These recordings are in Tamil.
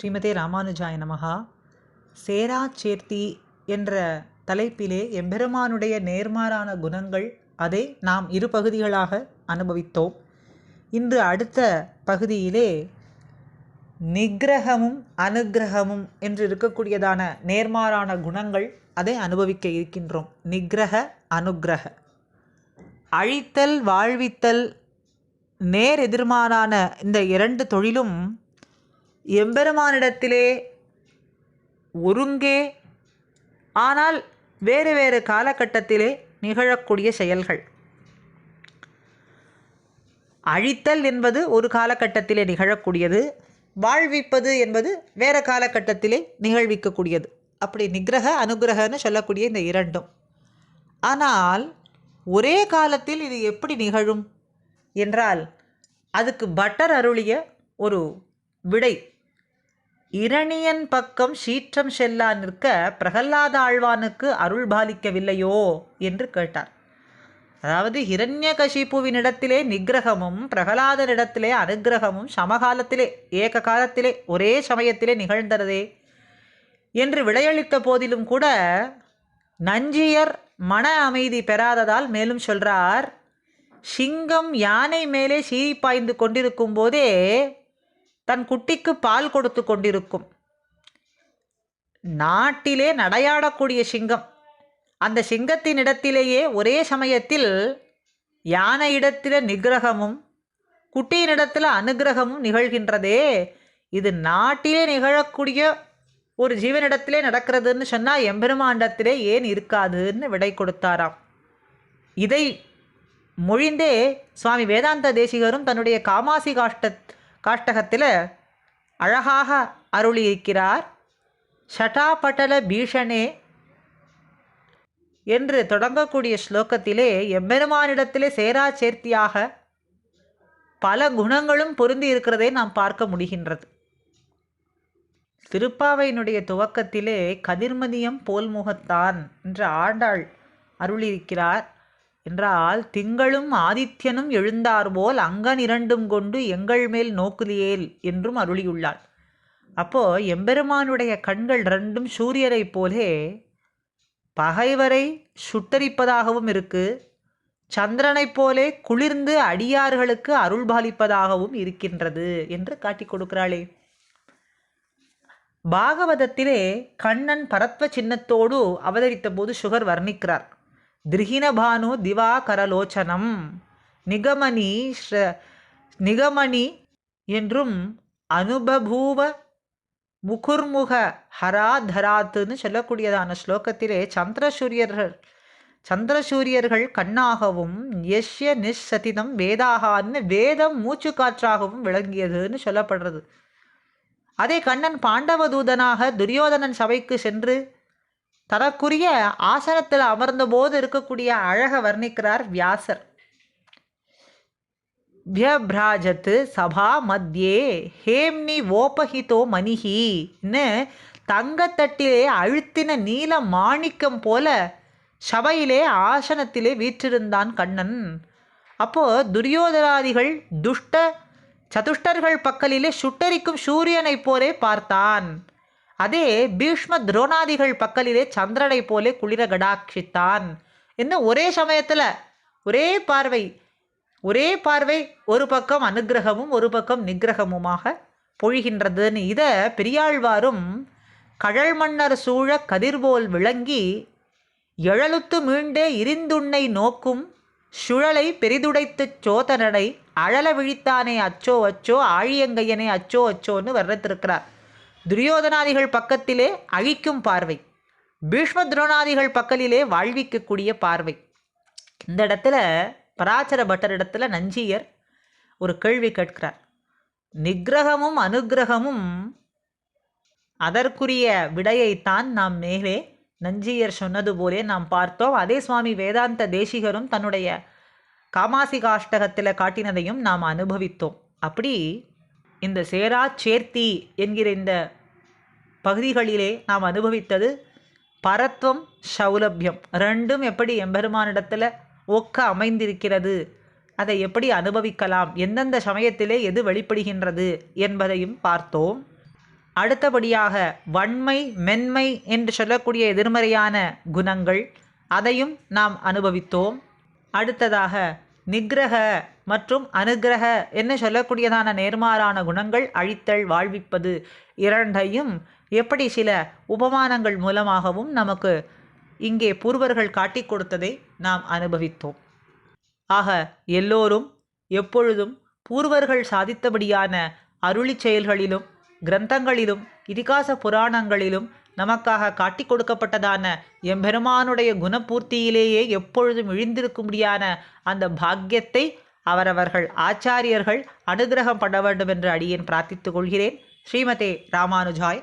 ஸ்ரீமதே ராமானுஜாய நமகா சேரா சேர்த்தி என்ற தலைப்பிலே எம்பெருமானுடைய நேர்மாறான குணங்கள் அதை நாம் இரு பகுதிகளாக அனுபவித்தோம். இன்று அடுத்த பகுதியிலே நிகிரகமும் அனுக்கிரகமும் என்று இருக்கக்கூடியதான நேர்மாறான குணங்கள் அதை அனுபவிக்க இருக்கின்றோம். நிகிரக அனுகிரக அழித்தல் வாழ்வித்தல் நேர் எதிர்மாறான இந்த இரண்டு தொழிலும் எம்பெருமானிடத்திலே ஒருங்கே. ஆனால் வேறு வேறு காலகட்டத்திலே நிகழக்கூடிய செயல்கள். அழித்தல் என்பது ஒரு காலகட்டத்திலே நிகழக்கூடியது. வாழ்விப்பது என்பது வேறு காலகட்டத்திலே நிகழ்விக்கக்கூடியது. அப்படி நிகிரக அனுகிரகன்னு சொல்லக்கூடிய இந்த இரண்டும். ஆனால் ஒரே காலத்தில் இது எப்படி நிகழும்? என்றால் அதுக்கு பட்டர் அருளிய ஒரு விடை இரணியன் பக்கம் சீற்றம் செல்லா நிற்க பிரகல்லாத ஆழ்வானுக்கு அருள் பாலிக்கவில்லையோ என்று கேட்டார். அதாவது ஹிரண்யகசிப்புவினிடத்திலே நிகிரகமும் பிரகலாதனிடத்திலே அனுகிரகமும் சமகாலத்திலே ஏக காலத்திலே ஒரே சமயத்திலே நிகழ்ந்ததே என்று விடையளித்த போதிலும் கூட நஞ்சியர் மன அமைதி பெறாததால் மேலும் சொல்றார் சிங்கம் யானை மேலே சீறி பாய்ந்து கொண்டிருக்கும் போதே தன் குட்டிக்கு பால் கொடுத்து கொண்டிருக்கும். நாட்டிலே நடையாடக்கூடிய சிங்கம். அந்த சிங்கத்தின் இடத்திலேயே ஒரே சமயத்தில் யானை இடத்தில நிகிரகமும் குட்டியினிடத்தில் அனுகிரகமும் நிகழ்கின்றதே. இது நாட்டிலே நிகழக்கூடிய ஒரு ஜீவனிடத்திலே நடக்கிறதுன்னு சொன்னால் எம்பெருமாண்டத்திலே ஏன் இருக்காதுன்னு விடை கொடுத்தாராம். இதை மொழிந்தே சுவாமி வேதாந்த தேசிகரும் தன்னுடைய காமாசி காஷ்ட காஷ்டகத்தில் அழகாக அருளியிருக்கிறார். ஷட்டாபட்டல பீஷணே என்று தொடங்கக்கூடிய ஸ்லோகத்திலே எம்பெருமானிடத்திலே சேரா சேர்த்தியாக பல குணங்களும் பொருந்தி இருக்கிறதை நாம் பார்க்க முடிகின்றது. திருப்பாவையினுடைய துவக்கத்திலே கதிர்மதியம் போல் முகத்தான் என்று ஆண்டாள் அருளியிருக்கிறார். என்றால் திங்களும் ஆதித்யனும் எழுந்தார்போல் அங்கன் இரண்டும் கொண்டு எங்கள் மேல் நோக்குதியேல் என்றும் அருளியுள்ளாள். அப்போ எம்பெருமானுடைய கண்கள் ரெண்டும் சூரியரைப் போலே பகைவரை சுட்டரிப்பதாகவும் இருக்கு சந்திரனைப் போலே குளிர்ந்து அடியார்களுக்கு அருள்பாலிப்பதாகவும் இருக்கின்றது என்று காட்டிக் கொடுக்கிறாளே. பாகவதத்திலே கண்ணன் பரத்வ சின்னத்தோடு அவதரித்த போது சுகர் வர்ணிக்கிறார். திருஹினபானு திவாகரலோச்சனம் நிகமணி ஸ்ர நிகமணி என்றும் அனுபபூவ முகுர்முக ஹராதராத்துன்னு சொல்லக்கூடியதான ஸ்லோகத்திலே சந்திரசூரியர்கள் சந்திரசூரியர்கள் கண்ணாகவும் யஷ்ய நிஷதிதம் வேதாகான்னு வேதம் மூச்சு காற்றாகவும் விளங்கியதுன்னு சொல்லப்படுறது. அதே கண்ணன் பாண்டவ தூதனாக துரியோதனன் சபைக்கு சென்று தனக்குரிய ஆசனத்தில் அமர்ந்தபோது இருக்கக்கூடிய அழக வர்ணிக்கிறார் வியாசர். வியபிராஜத்து சபா மத்தியே ஹேம்னி ஓபஹிதோ மணிஹின்னு தங்கத்தட்டிலே அழுத்தின நீல மாணிக்கம் போல சபையிலே ஆசனத்திலே வீற்றிருந்தான் கண்ணன். அப்போ துரியோதராதிகள் துஷ்ட சதுஷ்டர்கள் பக்கலிலே சுட்டரிக்கும் சூரியனைப் போலே பார்த்தான். அதே பீஷ்ம துரோணாதிகள் பக்கலிலே சந்திரனைப் போலே குளிர கடாட்சித்தான். என்ன? ஒரே சமயத்தில் ஒரே பார்வை ஒரே பார்வை ஒரு பக்கம் அனுகிரகமும் ஒரு பக்கம் நிகிரகமுமாக பொழிகின்றதுன்னு இதை பெரியாழ்வாரும் கழல் மன்னர் சூழ கதிர்போல் விளங்கி எழலுத்து மீண்டே இருந்துண்ணை நோக்கும் சுழலை பெரிதுடைத்துச் சோதனடை அழல விழித்தானே அச்சோ அச்சோ ஆழியங்கையனே அச்சோ அச்சோன்னு வர்றத்திருக்கிறார் துரியோதனாதிகள் பக்கத்திலே அழிக்கும் பார்வை. பீஷ்ம துரோணாதிகள் பக்கலிலே வாழ்விக்கக்கூடிய பார்வை. இந்த இடத்துல பராச்சர பட்டர் இடத்துல நஞ்சியர் ஒரு கேள்வி கேட்கிறார். நிகிரகமும் அனுகிரகமும் அதற்குரிய விடையைத்தான் நாம் மேலே நஞ்சியர் சொன்னது போலே நாம் பார்த்தோம். அதே சுவாமி வேதாந்த தேசிகரும் தன்னுடைய காமாசி காஷ்டகத்தில் காட்டினதையும் நாம் அனுபவித்தோம். அப்படி இந்த சேரா சேர்த்தி என்கிற இந்த பகுதிகளிலே நாம் அனுபவித்தது பரத்வம் சௌலபியம். ரெண்டும் எப்படி எம்பெருமானிடத்தில் ஒக்க அமைந்திருக்கிறது? அதை எப்படி அனுபவிக்கலாம்? எந்தெந்த சமயத்திலே எது வெளிப்படுகின்றது என்பதையும் பார்த்தோம். அடுத்தபடியாக வன்மை மென்மை என்று சொல்லக்கூடிய எதிர்மறையான குணங்கள் அதையும் நாம் அனுபவித்தோம். அடுத்ததாக நிகிரக மற்றும் அனுக்கிரக என்று சொல்லக்கூடியதான நேர்மாறான குணங்கள் அழித்தல் வாழ்விப்பது இரண்டையும் எப்படி சில உபமானங்கள் மூலமாகவும் நமக்கு இங்கே பூர்வர்கள் காட்டிக் கொடுத்ததை நாம் அனுபவித்தோம். ஆக எல்லோரும் எப்பொழுதும் பூர்வர்கள் சாதித்தபடியான அருளிச் செயல்களிலும் கிரந்தங்களிலும் இதிகாச புராணங்களிலும் நமக்காக காட்டிக் கொடுக்கப்பட்டதான எம்பெருமானுடைய குணபூர்த்தியிலேயே எப்பொழுதும் இழிந்திருக்கும்படியான அந்த பாக்கியத்தை அவரவர்கள் ஆச்சாரியர்கள் அனுகிரகம் பண்ண வேண்டும் என்று அடியேன் பிரார்த்தித்துக் கொள்கிறேன். ஸ்ரீமதே ராமானுஜாய்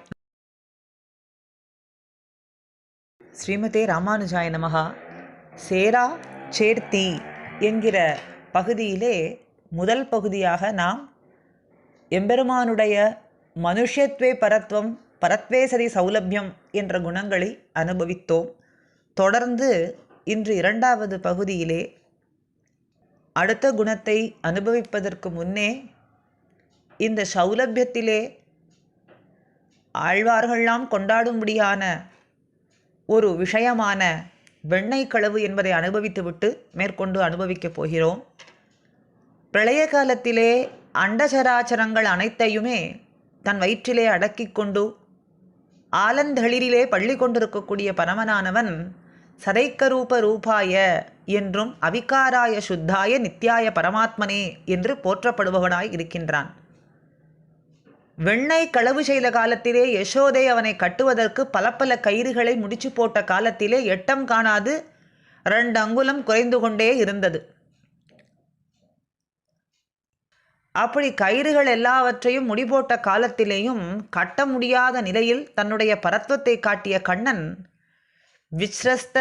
ஸ்ரீமதே ராமானுஜாய நமகா சேரா சேர்த்தி என்கிற பகுதியிலே முதல் பகுதியாக நாம் எம்பெருமானுடைய மனுஷ்யத்வே பரத்வம் பரத்வே சரி சௌலபியம் என்ற குணங்களை அனுபவித்தோம். தொடர்ந்து இன்று இரண்டாவது பகுதியிலே அடுத்த குணத்தை அனுபவிப்பதற்கு முன்னே இந்த சௌலபியத்திலே ஆழ்வார்கள்லாம் கொண்டாடும்படியான ஒரு விஷயமான வெண்ணெய் களவு என்பதை அனுபவித்துவிட்டு மேற்கொண்டு அனுபவிக்கப் போகிறோம். பிரளய காலத்திலே அண்டசராச்சரங்கள் அனைத்தையுமே தன் வயிற்றிலே அடக்கிக் கொண்டு ஆலந்தளிரிலே பள்ளி கொண்டிருக்கக்கூடிய பரமனானவன் சதைக்கரூப ரூபாய என்றும் அவிகாராய சுத்தாய நித்யாய பரமாத்மனே என்று போற்றப்படுபவனாய் இருக்கின்றான். வெண்ணெய் களவு செய்த காலத்திலே யசோதை அவனை கட்டுவதற்கு பல பல கயிறுகளை முடிச்சு போட்ட காலத்திலே எட்டம் காணாது ரெண்டு அங்குலம் குறைந்து கொண்டே இருந்தது. அப்படி கயிறுகள் எல்லாவற்றையும் முடிபோட்ட காலத்திலேயும் கட்ட முடியாத நிலையில் தன்னுடைய பரத்வத்தை காட்டிய கண்ணன் விஸ்ரஸ்த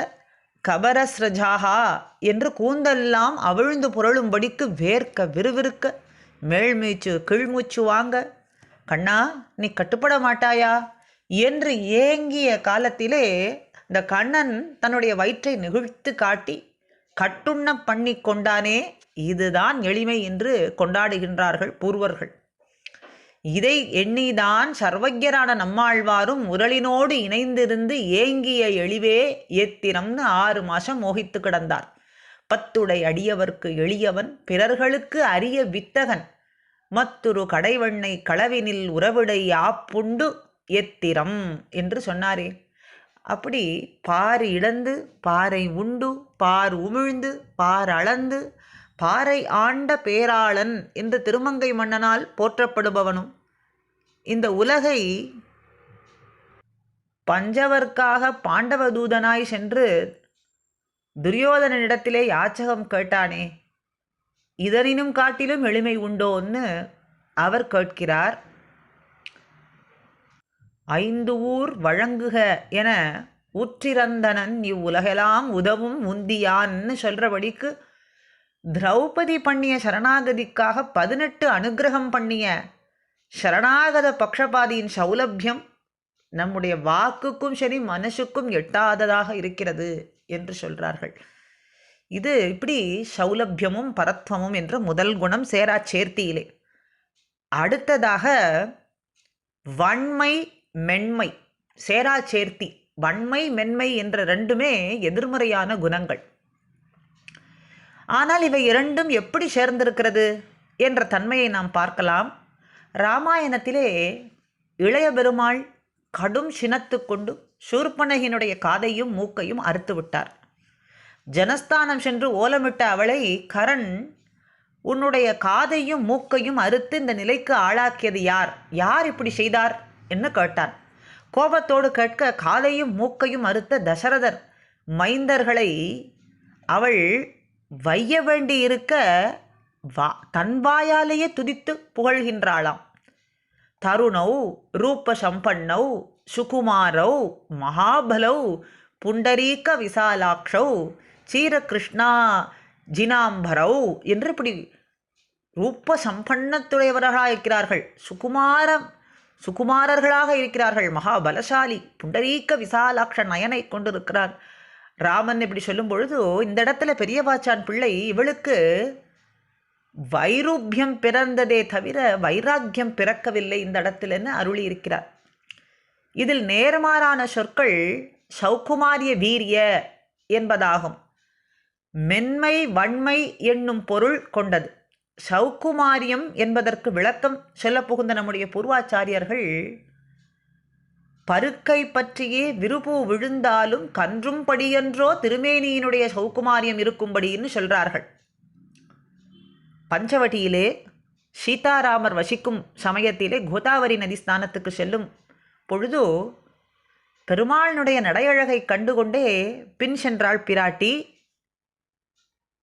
கபரஸ்ரஜாகா என்று கூந்தெல்லாம் அவிழ்ந்து புரளும்படிக்கு வேர்க்க விறுவிறுக்க மேல்மூச்சு கீழ்மூச்சு வாங்க கண்ணா நீ கட்டுப்பட மாட்டாயா? என்று ஏங்கிய காலத்திலே இந்த கண்ணன் தன்னுடைய வயிற்றை நெகிழ்த்து காட்டி கட்டுண்ண பண்ணி கொண்டானே இதுதான் எளிமை என்று கொண்டாடுகின்றார்கள் பூர்வர்கள். இதை எண்ணிதான் சர்வஜரான நம்மாழ்வாரும் முரளினோடு இணைந்திருந்து ஏங்கிய எளிவே ஏத்திரம்னு ஆறு மாசம் மோகித்து கிடந்தார். பத்துடை அடியவர்க்கு எளியவன் பிறர்களுக்கு அரிய வித்தகன். மத்துரு கடைவண்ணை களவினில் உறவிடை ஆப்புண்டு எத்திரம்? என்று சொன்னாரே. அப்படி பார் இழந்து பாறை உண்டு பார் உமிழ்ந்து பார் அளந்து பாறை ஆண்ட பேராளன் என்று திருமங்கை மன்னனால் போற்றப்படுபவனும் இந்த உலகை பஞ்சவர்க்காக பாண்டவதூதனாய் சென்று துரியோதனனிடத்திலே யாச்சகம் கேட்டானே. இதனினும் காட்டிலும் எளிமை உண்டோன்னு அவர் கேட்கிறார். ஐந்து ஊர் வழங்குக என உற்றிறந்தனன் இவ்வுலகெல்லாம் உதவும் உந்தியான்னு சொல்கிறபடிக்கு திரௌபதி பண்ணிய சரணாகதிக்காக பதினெட்டு அனுகிரகம் பண்ணிய சரணாகத பக்ஷபாதியின் சௌலபியம் நம்முடைய வாக்குக்கும் சரி மனசுக்கும் எட்டாததாக இருக்கிறது என்று சொல்கிறார்கள் இது இப்படி சௌலபியமும் பரத்வமும் என்ற முதல் குணம் சேரா சேர்த்தியிலே. அடுத்ததாக வன்மை மென்மை சேரா சேர்த்தி வன்மை மென்மை என்ற ரெண்டுமே எதிர்மறையான குணங்கள். ஆனால் இவை இரண்டும் எப்படி சேர்ந்திருக்கிறது என்ற தன்மையை நாம் பார்க்கலாம். ராமாயணத்திலே இளைய பெருமாள் கடும் சினத்து கொண்டு சூர்பனகினுடைய காதையும் மூக்கையும் அறுத்து விட்டார். ஜனஸ்தானம் சென்று ஓலமிட்ட அவளை கரண் உன்னுடைய காதையும் மூக்கையும் அறுத்து இந்த நிலைக்கு ஆளாக்கியது யார்? யார் இப்படி செய்தார்? என்று கேட்டான். கோபத்தோடு கேட்க காதையும் மூக்கையும் அறுத்த தசரதர் மைந்தர்களை அவள் வைய வேண்டி இருக்க வா தன்வாயாலேயே துதித்து புகழ்கின்றாளாம். தருணௌ ரூப சம்பன்னௌ சுகுமாரௌ மகாபலௌ புண்டரீக விசாலாக்ஷௌ சீரகிருஷ்ணா ஜினாம்பரௌ என்று இப்படி ரூப சம்பன்னத்துடையவர்களாக இருக்கிறார்கள். சுகுமாரம் சுகுமாரர்களாக இருக்கிறார்கள். மகாபலசாலி புண்டரீக்க விசாலாட்ச நயனை கொண்டிருக்கிறார். ராமன் இப்படி சொல்லும் பொழுது இந்த இடத்துல பெரியவாச்சான் பிள்ளை இவளுக்கு வைரூபியம் பிறந்ததே தவிர வைராக்கியம் பிறக்கவில்லை. இந்த இடத்துலன்னு அருளி இருக்கிறார் இதில் நேர்மாறான சொற்கள் சௌக்குமாரிய வீரிய என்பதாகும். மென்மை வன்மை என்னும் பொருள் கொண்டது. சௌக்குமாரியம் என்பதற்கு விளக்கம் சொல்லப்புகுந்த நம்முடைய பூர்வாச்சாரியர்கள் பருக்கை பற்றியே விருப்பு விழுந்தாலும் கன்றும்படியென்றோ திருமேனியினுடைய சௌக்குமாரியம் இருக்கும்படின்னு சொல்கிறார்கள் பஞ்சவட்டியிலே சீதாராமர் வசிக்கும் சமயத்திலே கோதாவரி நதி ஸ்தானத்துக்கு செல்லும் பொழுது பெருமாளினுடைய நடையழகை கண்டுகொண்டே பின் சென்றாள் பிராட்டி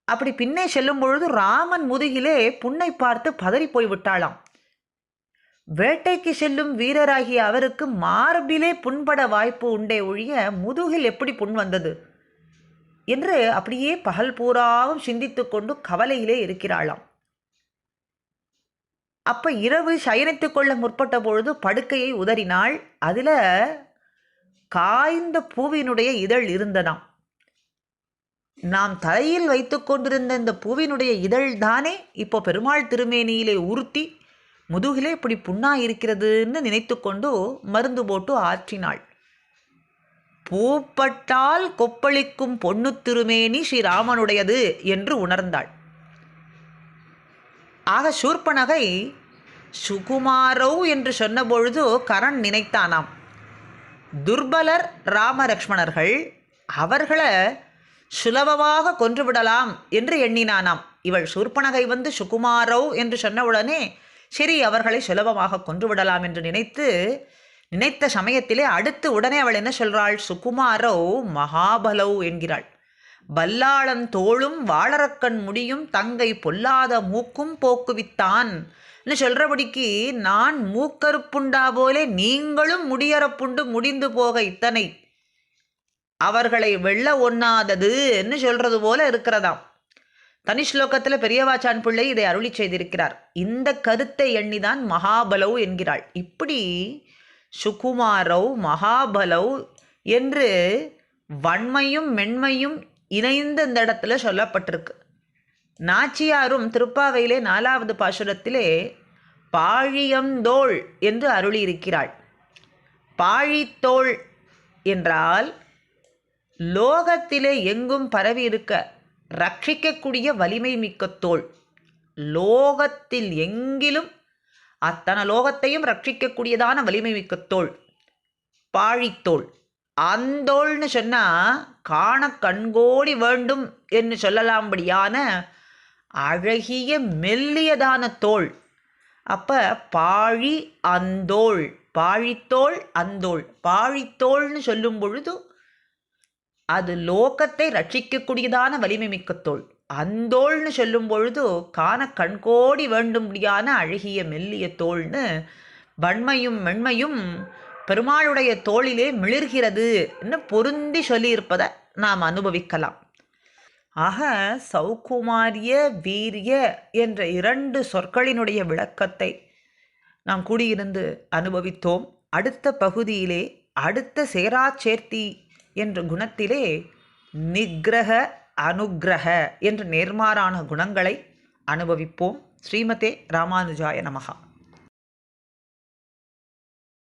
அப்படி பின்னே செல்லும் பொழுது ராமன் முதுகிலே புண்ணை பார்த்து பதறி போய் விட்டாளாம் வேட்டைக்கு செல்லும் வீரராகிய அவருக்கு மார்பிலே புண்பட வாய்ப்பு உண்டே ஒழிய முதுகில் எப்படி புண் வந்தது? என்று அப்படியே பகல் பூராவும் சிந்தித்து கொண்டு கவலையிலே இருக்கிறாளாம். அப்ப இரவு சயனித்துக் கொள்ள முற்பட்ட பொழுது படுக்கையை உதறினாள். அதில் காய்ந்த பூவினுடைய இதழ் இருந்ததாம். நாம் தலையில் வைத்து கொண்டிருந்த இந்த பூவினுடைய இதழ் தானே இப்போ பெருமாள் திருமேனியிலே உறுத்தி முதுகிலே இப்படி புண்ணா இருக்கிறதுன்னு நினைத்து கொண்டு மருந்து போட்டு ஆற்றினாள். பூப்பட்டால் கொப்பளிக்கும் பொண்ணு திருமேனி ஸ்ரீராமனுடையது என்று உணர்ந்தாள். ஆக சூர்பனகை சுகுமாரௌ என்று சொன்னபொழுது கரண் நினைத்தானாம். துர்பலர் ராமலக்ஷ்மணர்கள் அவர்களை சுலபமாக கொன்றுவிடலாம் என்று எண்ணினானாம். இவள் சூர்பனகை வந்து சுகுமாரோ என்று சொன்னவுடனே சரி அவர்களை சுலபமாக கொன்றுவிடலாம் என்று நினைத்து நினைத்த சமயத்திலே அடுத்து உடனே அவள் என்ன சொல்றாள்? சுகுமாரோ மகாபலோ என்கிறாள். பல்லாளன் தோளும் வாழறக்கண் முடியும் தங்கை பொல்லாத மூக்கும் போக்குவித்தான் சொல்றபடிக்கு நான் மூக்கருப்புண்டா போலே நீங்களும் முடியறப்புண்டு முடிந்து போக இத்தனை அவர்களை வெல்ல ஒண்ணாததுன்னு சொல்றது போல இருக்கிறதாம். தனி ஸ்லோகத்தில் பெரியவாச்சான் பிள்ளை இதை அருளி செய்திருக்கிறார். இந்த கருத்தை எண்ணிதான் மகாபலவ் என்கிறாள். இப்படி சுகுமாரவ் மகாபலவ் என்று வன்மையும் மென்மையும் இணைந்த இந்த இடத்துல சொல்லப்பட்டிருக்கு. நாச்சியாரும் திருப்பாவையிலே நாலாவது பாசுரத்திலே பாழியந்தோள் என்று அருளியிருக்கிறாள். பாழித்தோள் என்றால் லோகத்திலே எங்கும் பரவி இருக்க ரட்சிக்கக்கூடிய வலிமை மிக்க தோல். லோகத்தில் எங்கிலும் அத்தனை லோகத்தையும் ரட்சிக்கக்கூடியதான வலிமை மிக்க தோல். பாழித்தோள் அந்தோள்னு சொன்னால் காண கண்கோடி வேண்டும் என்று சொல்லலாம்படியான அழகிய மெல்லியதான தோல். அப்போ பாழி அந்தோள். பாழித்தோள் அந்தோள். பாழித்தோள்னு சொல்லும் பொழுது அது லோகத்தை ரட்சிக்கக்கூடியதான வலிமை மிக்க தோள் அந்தோள்னு சொல்லும் பொழுது காண கண்கோடி வேண்டும்படியான அழகிய மெல்லிய தோள்னு வன்மையும் மென்மையும் பெருமாளுடைய தோளிலே மிளிர்கிறது பொருந்தி சொல்லியிருப்பதை நாம் அனுபவிக்கலாம். ஆக சௌகுமாரிய வீரிய என்ற இரண்டு சொற்களினுடைய விளக்கத்தை நாம் கூடியிருந்து அனுபவித்தோம். அடுத்த பகுதியிலே அடுத்த சேராச்சேர்த்தி என்ற குணத்திலே நிக்ரஹ அனுகிரக என்ற நேர்மாறான குணங்களை அனுபவிப்போம். ஸ்ரீமதே ராமானுஜாய நமகா